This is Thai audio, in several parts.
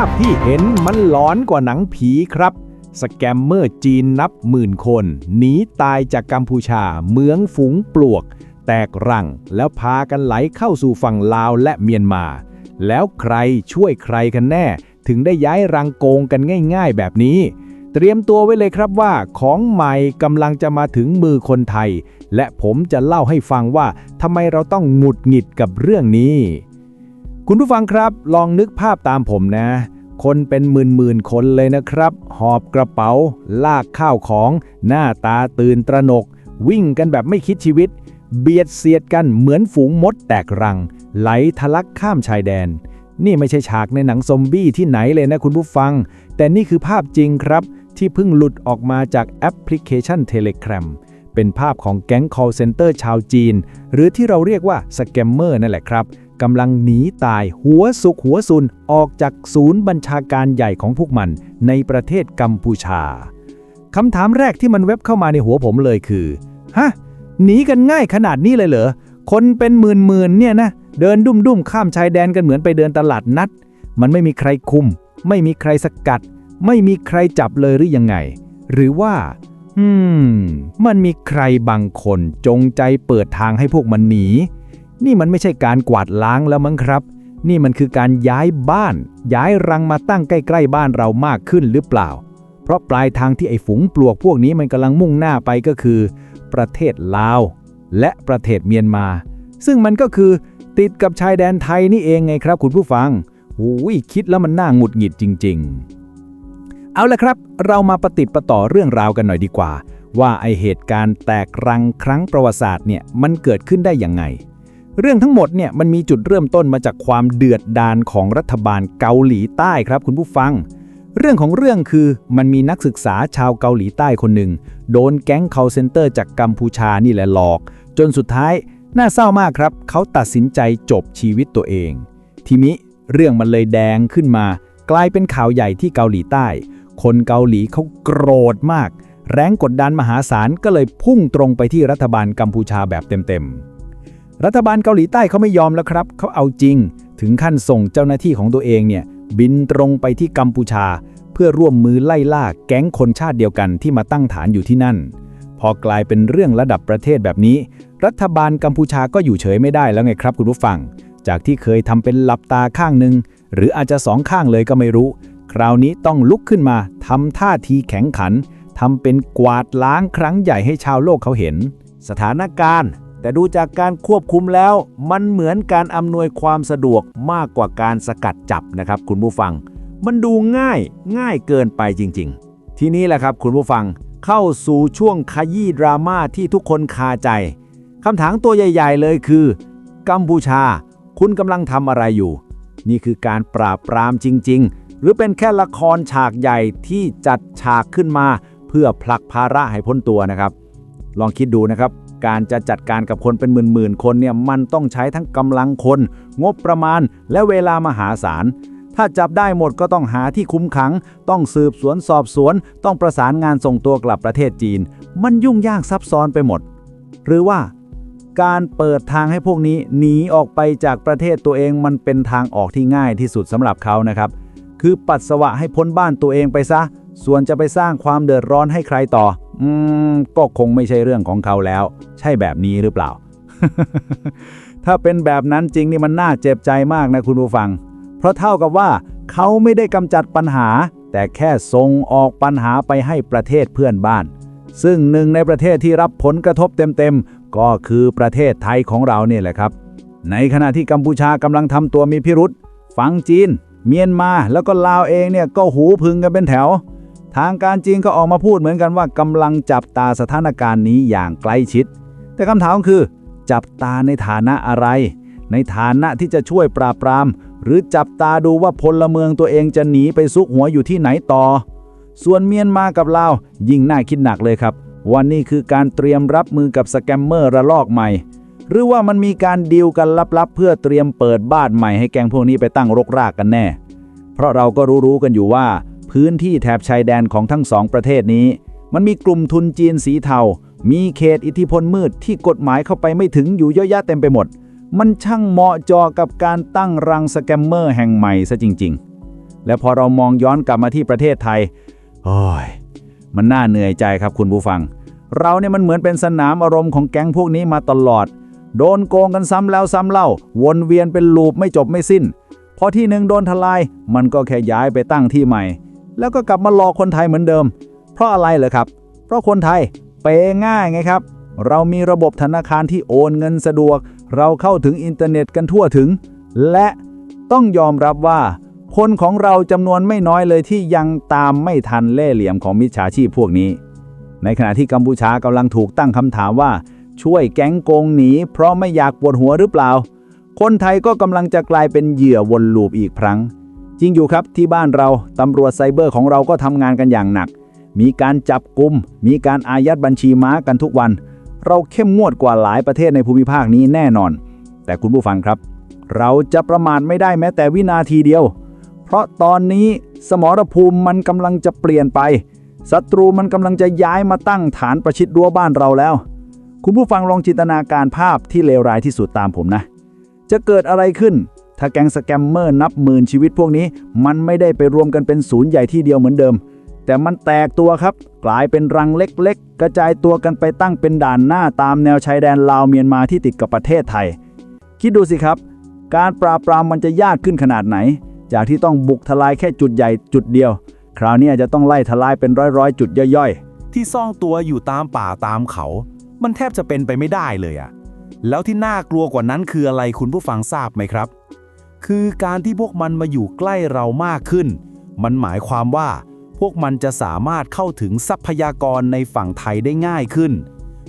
าพที่เห็นมันหลอนกว่าหนังผีครับ สแกมเมอร์จีนนับหมื่นคนหนีตายจากกัมพูชาเมืองฝูงปลวก แตกรังแล้วพากันไหลเข้าสู่ฝั่งลาวและเมียนมา แล้วใครช่วยใครกันแน่ ถึงได้ย้ายรังโกงกันง่าย ๆ แบบนี้ เตรียมตัวไว้เลยครับว่าของใหม่กำลังจะมาถึงมือคนไทย และผมจะเล่าให้ฟังว่าทำไมเราต้องหงุดหงิดกับเรื่องนี้ คุณผู้ฟังครับ ลองนึกภาพตามผมนะ คนเป็นหมื่นหมื่นคนเลยนะครับ หอบกระเป๋า ลากข้าวของ หน้าตาตื่นตระหนก วิ่งกันแบบไม่คิดชีวิต เบียดเสียดกันเหมือนฝูงมดแตกรัง ไหลทะลักข้ามชายแดน นี่ไม่ใช่ฉากในหนังซอมบี้ที่ไหนเลยนะคุณผู้ฟัง แต่นี่คือภาพจริงครับ ที่เพิ่งหลุดออกมาจากแอปพลิเคชัน Telegram เป็นภาพของแก๊ง call center ชาวจีน หรือที่เราเรียกว่าสแกมเมอร์นั่นแหละครับ กำลังหนีตายหัวสุกหัวซุนออกจากศูนย์บัญชาการใหญ่ของพวกมันในประเทศกัมพูชาคำถามแรกที่มันเว็บเข้ามาในหัวผมเลยคือฮะหนีกันง่ายขนาดนี้เลยเหรอคนเป็นหมื่นหมื่นเนี่ยนะเดินดุ่มดุ่มข้ามชายแดนกันเหมือนไปเดินตลาดนัด มันไม่มีใครคุม ไม่มีใครสกัด ไม่มีใครจับเลยหรือยังไง หรือว่า อืม มันมีใครบางคนจงใจเปิดทางให้พวกมันหนี นี่มันไม่ใช่การกวาดล้างแล้วมั้งครับ นี่มันคือการย้ายบ้าน ย้ายรังมาตั้งใกล้ๆบ้านเรามากขึ้นหรือเปล่า เพราะปลายทางที่ไอ้ฝูงปลวกพวกนี้มันกำลังมุ่งหน้าไปก็คือ ประเทศลาว และประเทศเมียนมา ซึ่งมันก็คือติดกับชายแดนไทยนี่เองไงครับคุณผู้ฟังหูยคิดแล้วมันน่าหงุดหงิดจริง ๆ เอาละครับ เรามาประติดประต่อเรื่องราวกันหน่อยดีกว่า ว่าไอเหตุการณ์แตกรังครั้งประวัติศาสตร์เนี่ยมันเกิดขึ้นได้อย่างไง เรื่องทั้งหมดเนี่ยมันมีจุดเริ่มต้นมาจากความเดือดดาลของรัฐบาลเกาหลีใต้ครับคุณผู้ฟัง เรื่องของเรื่องคือมันมีนักศึกษาชาวเกาหลีใต้คนหนึ่ง โดนแก๊ง call center จากกัมพูชานี่แหละหลอก จนสุดท้ายน่าเศร้ามากครับ เขาตัดสินใจจบชีวิตตัวเอง ทีนี้เรื่องมันเลยแดงขึ้นมา กลายเป็นข่าวใหญ่ที่เกาหลีใต้ คนเกาหลีเขาโกรธมาก แรงกดดันมหาศาลก็เลยพุ่งตรงไปที่รัฐบาลกัมพูชาแบบเต็มๆ รัฐบาลเกาหลีใต้เขาไม่ยอมแล้วครับ เขาเอาจริง ถึงขั้นส่งเจ้าหน้าที่ของตัวเองเนี่ยบินตรงไปที่กัมพูชา เพื่อร่วมมือไล่ล่าแก๊งคนชาติเดียวกันที่มาตั้งฐานอยู่ที่นั่น พอกลายเป็นเรื่องระดับประเทศแบบนี้ รัฐบาลกัมพูชาก็อยู่เฉยไม่ได้แล้วไงครับคุณผู้ฟัง จากที่เคยทำเป็นหลับตาข้างหนึ่งหรืออาจจะสองข้างเลยก็ไม่รู้ คราวนี้ต้องลุกขึ้นมาทำท่าทีแข็งขันทำเป็นกวาดล้างครั้งใหญ่ให้ชาวโลกเขาเห็น สถานการณ์ แต่ดูจากการควบคุมแล้ว มันเหมือนการอำนวยความสะดวกมากกว่าการสกัดจับนะครับ คุณผู้ฟัง มันดูง่ายง่ายเกินไปจริง ๆ ทีนี้แหละครับคุณผู้ฟังเข้าสู่ช่วงขยี้ดราม่าที่ทุกคนคาใจคำถามตัวใหญ่ ๆ เลยคือ กัมพูชา คุณกำลังทำอะไรอยู่ นี่คือการปราบปรามจริง ๆ หรือเป็นแค่ละครฉากใหญ่ที่จัดฉากขึ้นมา เพื่อผลักภาระให้พ้นตัวนะครับ ลองคิดดูนะครับ การจะจัดการกับคนเป็นหมื่นๆคนเนี่ยมันต้องใช้ทั้งกำลังคน งบประมาณ และเวลามหาศาลถ้าจับได้หมดก็ต้องหาที่คุ้มขัง ต้องสืบสวนสอบสวน ต้องประสานงานส่งตัวกลับประเทศจีน มันยุ่งยากซับซ้อนไปหมด หรือว่า การเปิดทางให้พวกนี้หนีออกไปจากประเทศตัวเองมันเป็นทางออกที่ง่ายที่สุดสำหรับเขานะครับ คือปัสสาวะให้พ้นบ้านตัวเองไปซะ ส่วนจะไปสร้างความเดือดร้อนให้ใครต่อ อืมก็คงไม่ใช่เรื่องของเขาแล้ว ใช่แบบนี้หรือเปล่า ถ้าเป็นแบบนั้นจริงนี่มันน่าเจ็บใจมากนะคุณผู้ฟัง เพราะเท่ากับว่าเขาไม่ได้กำจัดปัญหา แต่แค่ส่งออกปัญหาไปให้ประเทศเพื่อนบ้าน ซึ่งหนึ่งในประเทศที่รับผลกระทบเต็มๆ ก็คือประเทศไทยของเราเนี่ยแหละครับ ในขณะที่กัมพูชากำลังทำตัวมีพิรุษ ฝั่งจีน เมียนมาแล้วก็ลาวเองเนี่ยก็หูพึงกันเป็นแถว ทางการจีนก็ออกมาพูดเหมือนกันว่ากำลังจับตาสถานการณ์นี้อย่างใกล้ชิด แต่คำถามคือ จับตาในฐานะอะไร ในฐานะที่จะช่วยปราบปราม หรือจับตาดูว่าพลเมืองตัวเองจะหนีไปซุกหัวอยู่ที่ไหนต่อ ส่วนเมียนมากับลาวยิ่งน่าคิดหนักเลยครับว่านี่คือการเตรียมรับมือกับสแกมเมอร์ระลอกใหม่ หรือว่ามันมีการดีลกันลับๆ เพื่อเตรียมเปิดบ้านใหม่ให้แกงพวกนี้ไปตั้งรกรากกันแน่ เพราะเราก็รู้ๆกันอยู่ว่า พื้นที่แถบชายแดนของทั้งสองประเทศนี้ มันมีกลุ่มทุนจีนสีเทา มีเขตอิทธิพลมืดที่กฎหมายเข้าไปไม่ถึงอยู่เยอะแยะเต็มไปหมด มันช่างเหมาะจอกับการตั้งรังสแกมเมอร์แห่งใหม่ซะจริง ๆ และพอเรามองย้อนกลับมาที่ประเทศไทย โอ้ย มันน่าเหนื่อยใจครับคุณผู้ฟัง เราเนี่ยมันเหมือนเป็นสนามอารมณ์ของแก๊งพวกนี้มาตลอด โดนโกงกันซ้ำแล้วซ้ำเล่า วนเวียนเป็นลูปไม่จบไม่สิ้นพอที่หนึ่งโดนทลาย มันก็แค่ย้ายไปตั้งที่ใหม่ แล้วก็กลับมาหลอกคนไทยเหมือนเดิม เพราะอะไรเหรอครับ เพราะคนไทยเปยง่ายไงครับ เรามีระบบธนาคารที่โอนเงินสะดวก เราเข้าถึงอินเทอร์เน็ตกันทั่วถึง และต้องยอมรับว่า คนของเราจำนวนไม่น้อยเลยที่ยังตามไม่ทันเล่ห์เหลี่ยมของมิจฉาชีพพวกนี้ ในขณะที่กัมพูชากำลังถูกตั้งคำถามว่า ช่วยแก๊งโกงหนีเพราะไม่อยากปวดหัวหรือเปล่า คนไทยก็กำลังจะกลายเป็นเหยื่อวนลูปอีกครั้ง จริงอยู่ครับที่บ้านเราตำรวจไซเบอร์ของเราก็ทำงานกันอย่างหนัก มีการจับกลุ่มมีการอายัดบัญชีม้ากันทุกวัน เราเข้มงวดกว่าหลายประเทศในภูมิภาคนี้แน่นอน แต่คุณผู้ฟังครับ เราจะประมาทไม่ได้แม้แต่วินาทีเดียว เพราะตอนนี้สมรภูมิมันกำลังจะเปลี่ยนไปศัตรูมันกำลังจะย้ายมาตั้งฐานประชิดรั้วบ้านเราแล้ว คุณผู้ฟังลองจินตนาการภาพที่เลวร้ายที่สุดตามผมนะ จะเกิดอะไรขึ้น ถ้าแก๊งสแกมเมอร์นับหมื่นชีวิตพวกนี้ มันไม่ได้ไปรวมกันเป็นศูนย์ใหญ่ที่เดียวเหมือนเดิม แต่มันแตกตัวครับ กลายเป็นรังเล็กๆ กระจายตัวกันไปตั้งเป็นด่านหน้าตามแนวชายแดนลาวเมียนมาที่ติดกับประเทศไทย คิดดูสิครับ การปราบปรามมันจะยากขึ้นขนาดไหน จากที่ต้องบุกทลายแค่จุดใหญ่จุดเดียว คราวนี้อาจจะต้องไล่ทลายเป็นร้อยๆ จุดย่อยๆ ที่ซ่องตัวอยู่ตามป่าตามเขา มันแทบจะเป็นไปไม่ได้เลยอะแล้วที่น่ากลัวกว่านั้นคืออะไรคุณผู้ฟังทราบไหมครับ คือการที่พวกมันมาอยู่ใกล้เรามากขึ้น มันหมายความว่า พวกมันจะสามารถเข้าถึงทรัพยากรในฝั่งไทยได้ง่ายขึ้น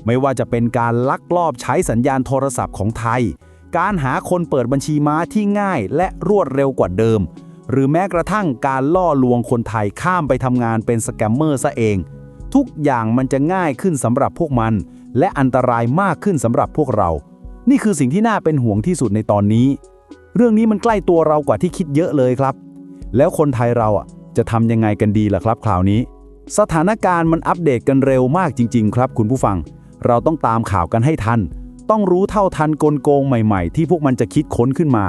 ไม่ว่าจะเป็นการลักลอบใช้สัญญาณโทรศัพท์ของไทย การหาคนเปิดบัญชีม้าที่ง่ายและรวดเร็วกว่าเดิม หรือแม้กระทั่งการล่อลวงคนไทยข้ามไปทำงานเป็นสแกมเมอร์ซะเอง ทุกอย่างมันจะง่ายขึ้นสำหรับพวกมัน และอันตรายมากขึ้นสำหรับพวกเรา นี่คือสิ่งที่น่าเป็นห่วงที่สุดในตอนนี้ เรื่องนี้มันใกล้ตัวเรากว่าที่คิดเยอะเลยครับ แล้วคนไทยเราอะจะทำยังไงกันดีล่ะครับคราวนี้ สถานการณ์มันอัปเดตกันเร็วมากจริง ๆ ครับคุณผู้ฟัง เราต้องตามข่าวกันให้ทัน ต้องรู้เท่าทันกลโกงใหม่ๆ ที่พวกมันจะคิดค้นขึ้นมา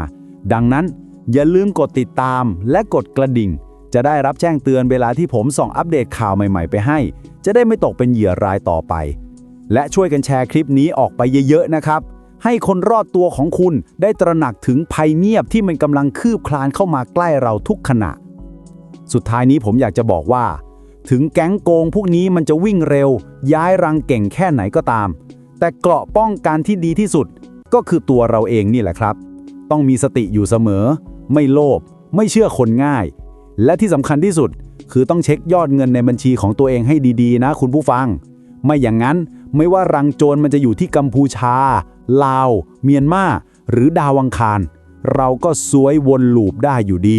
ดังนั้น อย่าลืมกดติดตามและกดกระดิ่ง จะได้รับแจ้งเตือนเวลาที่ผมส่องอัปเดตข่าวใหม่ๆ ไปให้ จะได้ไม่ตกเป็นเหยื่อรายต่อไป และช่วยกันแชร์คลิปนี้ออกไปเยอะๆนะครับ ให้คนรอดตัวของคุณได้ตระหนักถึงภัยเงียบที่มันกำลังคืบคลานเข้ามาใกล้เราทุกขณะ สุดท้ายนี้ผมอยากจะบอกว่า ถึงแก๊งโกงพวกนี้มันจะวิ่งเร็ว ย้ายรังเก่งแค่ไหนก็ตาม แต่เกราะป้องกันที่ดีที่สุด ก็คือตัวเราเองนี่แหละครับ ต้องมีสติอยู่เสมอ ไม่โลภไม่เชื่อคนง่าย และที่สำคัญที่สุด คือต้องเช็คยอดเงินในบัญชีของตัวเองให้ดีๆ นะ คุณผู้ฟัง ไม่อย่างนั้นไม่ว่ารังโจรมันจะอยู่ที่กัมพูชา ลาว เมียนมาหรือดาวังคาร เราก็ซวยวนลูปได้อยู่ดี